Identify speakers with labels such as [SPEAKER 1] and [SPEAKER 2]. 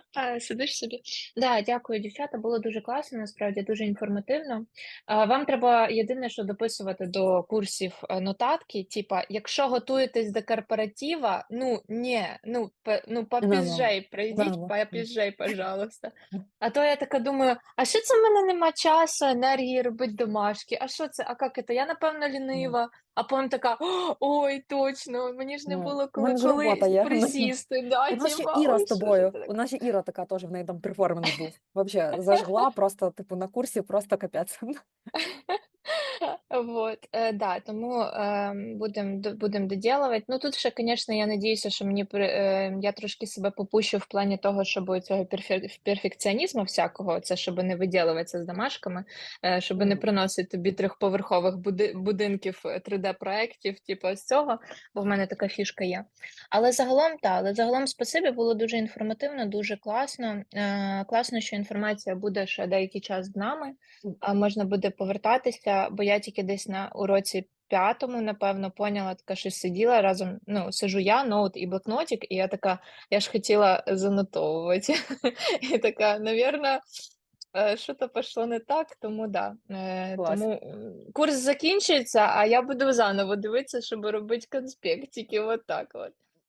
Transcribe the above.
[SPEAKER 1] Сидиш собі. Да, дякую, дівчата. Було дуже класно, насправді дуже інформативно. Вам треба єдине, що дописувати до курсів е, нотатки. Типа, якщо готуєтесь до корпоратива, ну ні, ну ну попізжей, прийдіть, попізжей, пожалуйста. А то я така думаю, а що це в мене нема часу, енергії робити домашки? А що це? А як це? Я напевно лінива. А потім така, ой, точно, мені ж не було коли, коли присісти. Да,
[SPEAKER 2] У нас ще Іра з тобою. У нас ще Іра така теж, в неї там перформанс був. Вообще зажгла просто, типу, на курсі просто капець.
[SPEAKER 1] Вот, э, да, тому эм, будем д- будем доділувати. Ну тут ще, звісно, я надіюся, що мені при- е, я трошки себе попущу в плані того, щоб у цього перфе- перфекціонізму всякого, це щоб не виділюватися з домашками, е, щоб не
[SPEAKER 2] Мгм.
[SPEAKER 1] приносити тобі трьохповерхових буди- будинків 3D-проєктів, типу з цього, бо в мене така фішка є. Але загалом, так, але загалом спасибі, було дуже інформативно, дуже класно. Е, класно, що інформація буде ще деякий час з нами а можна буде повертатися, бо я тільки десь на уроці п'ятому, напевно, поняла, така що сиділа разом. Ну, сижу я, ноут і блокнотик, і я така, я ж хотіла занотовувати. І така, навірно, е, що-то пішло не так, тому да. Е,
[SPEAKER 2] Клас.
[SPEAKER 1] Тому курс закінчується, а я буду заново дивитися, щоб робити конспектики. От так от.